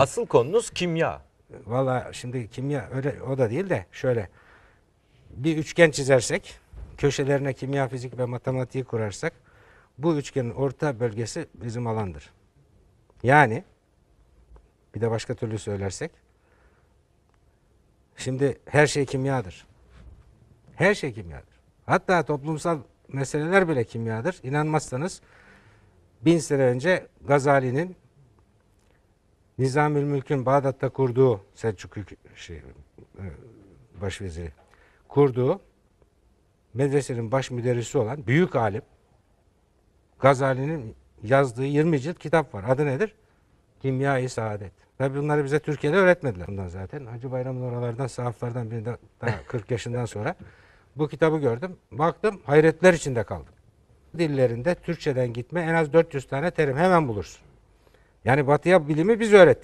Asıl konunuz kimya. Valla şimdi kimya öyle o da değil de şöyle bir üçgen çizersek köşelerine kimya, fizik ve matematiği kurarsak bu üçgenin orta bölgesi bizim alandır. Yani bir de başka türlü söylersek şimdi her şey kimyadır. Her şey kimyadır. Hatta toplumsal meseleler bile kimyadır. İnanmazsanız bin sene önce Gazali'nin Nizamül Mülk'ün Bağdat'ta kurduğu Selçuk şey, e, başveziri kurduğu medresenin baş müderrisi olan büyük alim Gazali'nin yazdığı 20 cilt kitap var. Adı nedir? Kimya-i Saadet. Tabi bunları bize Türkiye'de öğretmediler. Bundan zaten Hacı Bayram'ın oralardan sahaflardan birinde daha 40 yaşından sonra bu kitabı gördüm. Baktım hayretler içinde kaldım. Dillerinde Türkçeden gitme en az 400 tane terim hemen bulursun. Yani batıya bilimi biz öğrettik.